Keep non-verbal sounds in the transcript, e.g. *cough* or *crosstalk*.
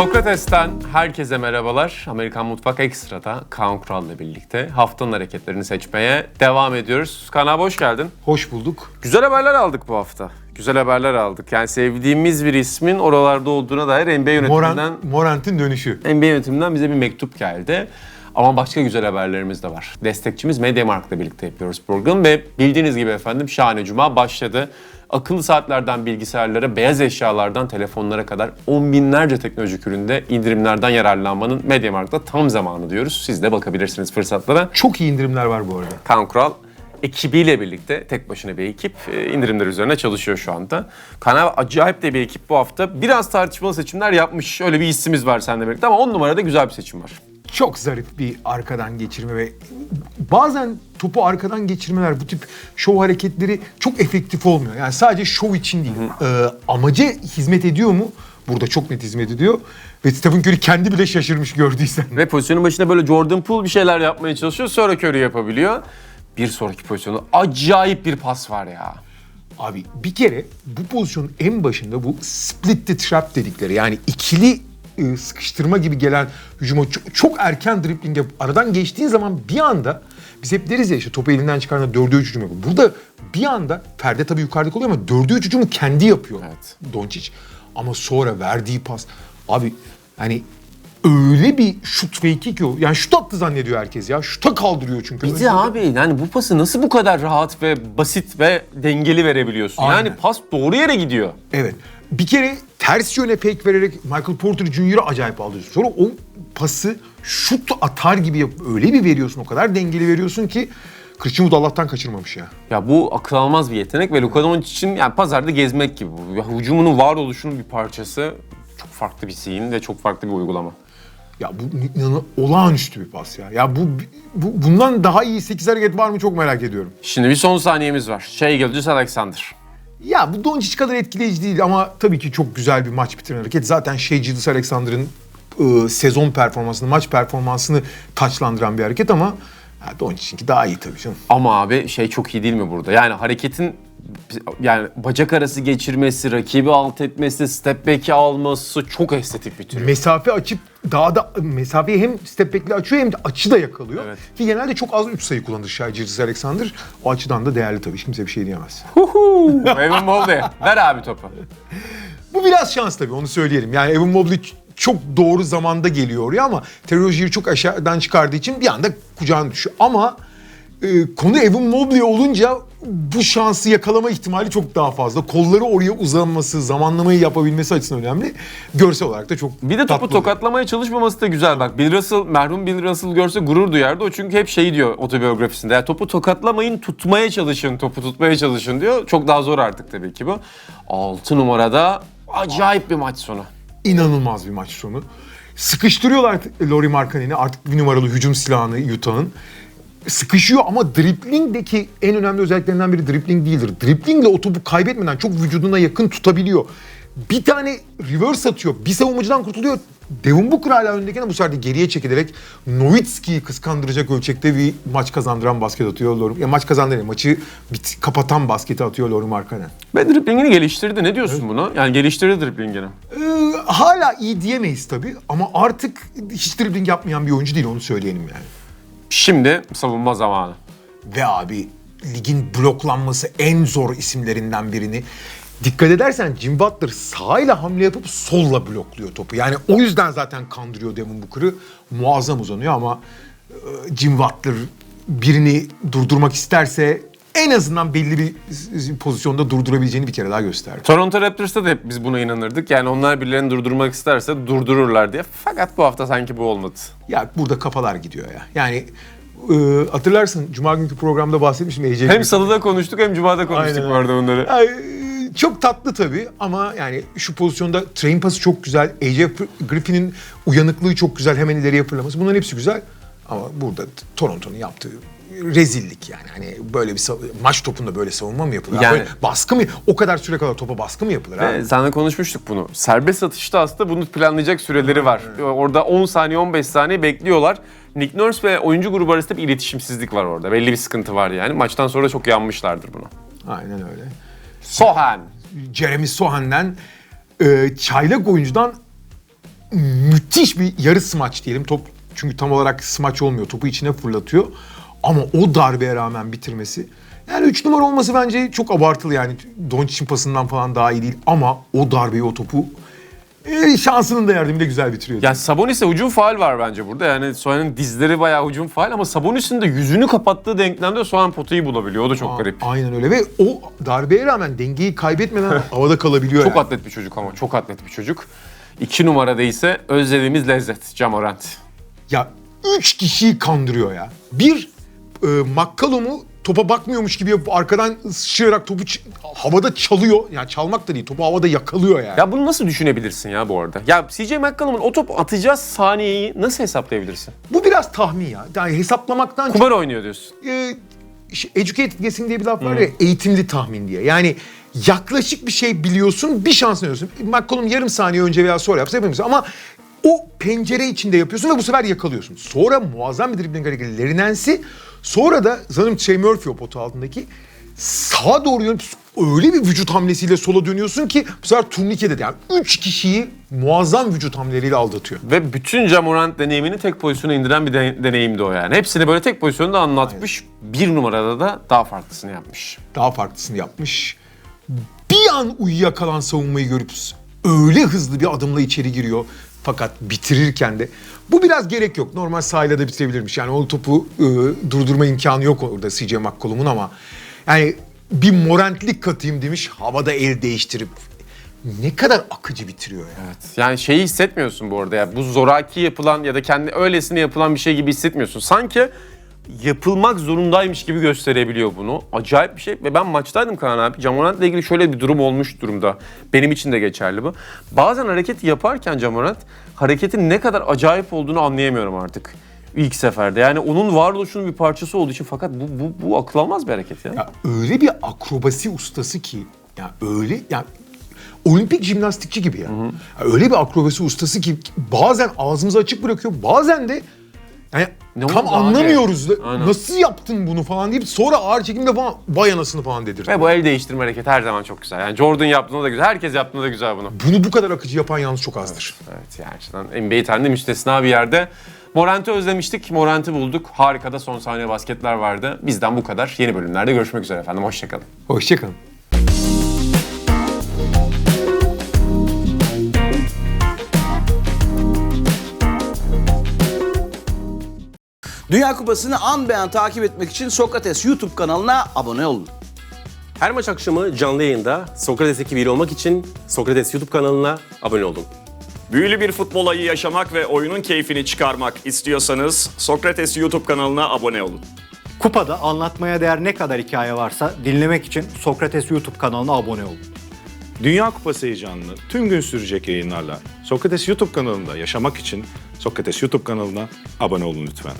Sokrates'ten herkese merhabalar. Amerikan Mutfak Ekstra'da Kaan Kural'la birlikte haftanın hareketlerini seçmeye devam ediyoruz. Kaan abi hoş geldin. Hoş bulduk. Güzel haberler aldık bu hafta. Güzel haberler aldık. Yani sevdiğimiz bir ismin oralarda olduğuna dair NBA yönetiminden, Morant, Morant'ın dönüşü. NBA yönetiminden bize bir mektup geldi. Ama başka güzel haberlerimiz de var. Destekçimiz Mediamarkt'la birlikte yapıyoruz programı ve bildiğiniz gibi efendim şahane cuma başladı. Akıllı saatlerden bilgisayarlara, beyaz eşyalardan telefonlara kadar on binlerce teknolojik üründe indirimlerden yararlanmanın Mediamarkt'ta tam zamanı diyoruz. Siz de bakabilirsiniz fırsatlara. Çok iyi indirimler var bu arada. Kaan Kural ekibiyle birlikte tek başına bir ekip e, indirimler üzerine çalışıyor şu anda. Kaan abi acayip de bir ekip bu hafta. Biraz tartışmalı seçimler yapmış. Öyle bir hissimiz var seninle birlikte ama on numarada güzel bir seçim var. Çok zarif bir arkadan geçirme ve bazen topu arkadan geçirmeler bu tip şov hareketleri çok efektif olmuyor. Yani sadece şov için değil. Ee, amaca hizmet ediyor mu? Burada çok net hizmet ediyor. Ve Stephen Curry kendi bile şaşırmış gördüysen. Ve pozisyonun başında böyle Jordan Poole bir şeyler yapmaya çalışıyor. Sonra Curry yapabiliyor. Bir sonraki pozisyonu acayip bir pas var ya. Abi bir kere bu pozisyonun en başında bu split the trap dedikleri yani ikili e, sıkıştırma gibi gelen hücuma çok, çok erken dribbling yapıp aradan geçtiğin zaman bir anda biz hep deriz ya işte topu elinden çıkarma dördü üç hücum yapıyor. Burada bir anda perde tabii yukarıda oluyor ama dördü üç hücumu kendi yapıyor Evet. Doncic. Ama sonra verdiği pas abi hani öyle bir şut fake'i ki o. Yani şut attı zannediyor herkes ya. Şuta kaldırıyor çünkü. Bir de abi yani bu pası nasıl bu kadar rahat ve basit ve dengeli verebiliyorsun? Aynen. Yani pas doğru yere gidiyor. Evet. Bir kere ters yöne fake vererek Michael Porter Jr.'ı acayip aldırıyorsun. Sonra o pası şut atar gibi yap öyle bir veriyorsun, o kadar dengeli veriyorsun ki Christian Wood Allah'tan kaçırmamış ya. Ya bu akıl almaz bir yetenek ve Luka Doncic için yani pazarda gezmek gibi bu. Ya hücumunun varoluşunun bir parçası. Farklı bir scene ve çok farklı bir uygulama. Ya bu inanılmaz olağanüstü bir pas ya. Ya bu, bu bundan daha iyi 8 hareket var mı çok merak ediyorum. Şimdi bir son saniyemiz var. Şey Gilgeous Alexander. Ya bu Doncic kadar etkileyici değil ama tabii ki çok güzel bir maç bitiren hareket. Zaten Shea Gilgeous Alexander'ın e, sezon performansını, maç performansını taçlandıran bir hareket ama ya Doncic'inki daha iyi tabii canım. Ama abi şey çok iyi değil mi burada? Yani hareketin yani bacak arası geçirmesi, rakibi alt etmesi, step back'i alması çok estetik bir tür. mesafe açıp daha da mesafeyi hem step back'le açıyor hem de açı da yakalıyor. Evet. Ki genelde çok az 3 sayı kullanır Shai Gilgeous Alexander. O açıdan da değerli tabii. Hiç kimse bir şey diyemez. Huhu! Evan Mobley. Ver abi topu. Bu biraz şans tabii onu söyleyelim. Yani Evan Mobley çok doğru zamanda geliyor oraya ama Terry çok aşağıdan çıkardığı için bir anda kucağına düşüyor. Ama e, konu Evan Mobley olunca bu şansı yakalama ihtimali çok daha fazla. Kolları oraya uzanması, zamanlamayı yapabilmesi açısından önemli. Görsel olarak da çok Bir de topu tatlı tokatlamaya çalışmaması da güzel. Bak Bill Russell, merhum Bill Russell görse gurur duyardı. O çünkü hep şey diyor otobiyografisinde. Ya topu tokatlamayın, tutmaya çalışın, topu tutmaya çalışın diyor. Çok daha zor artık tabii ki bu. 6 numarada acayip bir maç sonu. inanılmaz bir maç sonu. Sıkıştırıyorlar Lori Markkanen'i artık bir numaralı hücum silahını Utah'ın. Sıkışıyor ama driplingdeki en önemli özelliklerinden biri dripling değildir. Driplingle o topu kaybetmeden çok vücuduna yakın tutabiliyor. Bir tane reverse atıyor. Bir savunmacıdan kurtuluyor. Devin Booker hala öndeyken bu sefer de geriye çekilerek Nowitzki'yi kıskandıracak ölçekte bir maç kazandıran basket atıyor Lori. Ya maç kazandıran, maçı bit- kapatan basketi atıyor Lori Markkanen. Ve driplingini geliştirdi. Ne diyorsun bunu? Yani geliştirdi driplingini. Ee, hala iyi diyemeyiz tabii ama artık hiç dribbling yapmayan bir oyuncu değil onu söyleyelim yani. Şimdi savunma zamanı. Ve abi ligin bloklanması en zor isimlerinden birini. Dikkat edersen Jim Butler sağıyla hamle yapıp solla blokluyor topu. Yani o yüzden zaten kandırıyor Devin Booker'ı. Muazzam uzanıyor ama e, Jim Butler birini durdurmak isterse en azından belli bir pozisyonda durdurabileceğini bir kere daha gösterdi. Toronto Raptors'ta da hep biz buna inanırdık. Yani onlar birilerini durdurmak isterse durdururlar diye. Fakat bu hafta sanki bu olmadı. Ya burada kafalar gidiyor ya. Yani e, hatırlarsın Cuma günkü programda bahsetmiştim AJ Hem salıda konuştuk hem cumada konuştuk Aynen bu arada onları. Ay, çok tatlı tabii ama yani şu pozisyonda train pası çok güzel. AJ Griffin'in uyanıklığı çok güzel. Hemen ileriye fırlaması. Bunların hepsi güzel. Ama burada Toronto'nun yaptığı rezillik yani. Hani böyle bir maç topunda böyle savunma mı yapılır? Yani- Böyle baskı mı? O kadar süre kadar topa baskı mı yapılır? abi? Ee, Seninle konuşmuştuk bunu. Serbest atışta aslında bunu planlayacak süreleri var. Orada 10 saniye 15 saniye bekliyorlar. Nick Nurse ve oyuncu grubu arasında bir iletişimsizlik var orada. Belli bir sıkıntı var yani. Maçtan sonra çok yanmışlardır buna. Aynen öyle. Sohan. Jeremy Sohan'den e, çaylak oyuncudan müthiş bir yarı smaç diyelim. Top çünkü tam olarak smaç olmuyor. Topu içine fırlatıyor. Ama o darbeye rağmen bitirmesi. Yani 3 numara olması bence çok abartılı yani. Doncic'in pasından falan daha iyi değil. Ama o darbeyi, o topu e, şansının da yardımıyla güzel bitiriyor. Yani Sabonis'e hücum faal var bence burada. Yani Soğan'ın dizleri bayağı hücum faal ama Sabonis'in de yüzünü kapattığı denklemde Soğan potayı bulabiliyor. O da çok A- garip. Aynen öyle ve o darbeye rağmen dengeyi kaybetmeden *laughs* havada kalabiliyor Çok yani. atlet bir çocuk ama çok atlet bir çocuk. İki numarada ise özlediğimiz lezzet Camorant. Ya üç kişiyi kandırıyor ya. Bir e, McCallum'u topa bakmıyormuş gibi yapıp arkadan sıçrayarak topu havada çalıyor. Yani çalmak da değil topu havada yakalıyor yani. Ya bunu nasıl düşünebilirsin ya bu arada? Ya CJ McCollum'un o top atacağı saniyeyi nasıl hesaplayabilirsin? Bu biraz tahmin ya. Yani hesaplamaktan çok Kumar oynuyor diyorsun. e, educated guessing diye bir laf var ya eğitimli tahmin diye. Yani yaklaşık bir şey biliyorsun bir şans veriyorsun. McCollum yarım saniye önce veya sonra yapsa yapamıyorsun ama o pencere içinde yapıyorsun ve bu sefer yakalıyorsun. Sonra muazzam bir dribbling hareketi Lerinensi. Sonra da sanırım Trey Murphy o potu altındaki sağa doğru yönelip öyle bir vücut hamlesiyle sola dönüyorsun ki bu sefer turnikede de yani üç kişiyi muazzam vücut hamleleriyle aldatıyor. Ve bütün Camorant deneyimini tek pozisyona indiren bir de- deneyimdi o yani. Hepsini böyle tek pozisyonda anlatmış. Bir numarada da daha farklısını yapmış. daha farklısını yapmış. Bir an uyuyakalan savunmayı görüp öyle hızlı bir adımla içeri giriyor. Fakat bitirirken de bu biraz gerek yok. Normal sahayla da bitirebilirmiş. Yani o topu e, durdurma imkanı yok orada CJ McCollum'un ama yani bir morantlik katayım demiş. Havada el değiştirip ne kadar akıcı bitiriyor ya. Evet. Yani şeyi hissetmiyorsun bu arada ya. Bu zoraki yapılan ya da kendi öylesine yapılan bir şey gibi hissetmiyorsun. Sanki yapılmak zorundaymış gibi gösterebiliyor bunu. Acayip bir şey. Ve ben maçtaydım Kaan abi. Camorant'la ilgili şöyle bir durum olmuş durumda. Benim için de geçerli bu. Bazen hareket yaparken Camorant hareketin ne kadar acayip olduğunu anlayamıyorum artık. İlk seferde. Yani onun varoluşunun bir parçası olduğu için fakat bu, bu, bu akıl almaz bir hareket ya. Ya öyle bir akrobasi ustası ki ya öyle ya olimpik jimnastikçi gibi ya. Ya öyle bir akrobasi ustası ki bazen ağzımızı açık bırakıyor. Bazen de Ne tam oldu abi? anlamıyoruz. da, Aynen. Nasıl yaptın bunu falan deyip sonra ağır çekimde falan vay anasını falan dedirtiyor. Ve bu el değiştirme hareketi her zaman çok güzel. Yani Jordan yaptığında da güzel. Herkes yaptığında da güzel bunu. Bunu bu kadar akıcı yapan yalnız çok azdır. Evet yani gerçekten NBA tarihinde müstesna bir yerde. Morant'ı özlemiştik. Morant'ı bulduk. Harika da son saniye basketler vardı. Bizden bu kadar. Yeni bölümlerde görüşmek üzere efendim. Hoşçakalın. Hoşçakalın. Dünya Kupası'nı an be an takip etmek için Sokrates YouTube kanalına abone olun. Her maç akşamı canlı yayında Sokrates ekibiyle olmak için Sokrates YouTube kanalına abone olun. Büyülü bir futbol ayı yaşamak ve oyunun keyfini çıkarmak istiyorsanız Sokrates YouTube kanalına abone olun. Kupada anlatmaya değer ne kadar hikaye varsa dinlemek için Sokrates YouTube kanalına abone olun. Dünya Kupası heyecanını tüm gün sürecek yayınlarla Sokrates YouTube kanalında yaşamak için Sokrates YouTube kanalına abone olun lütfen.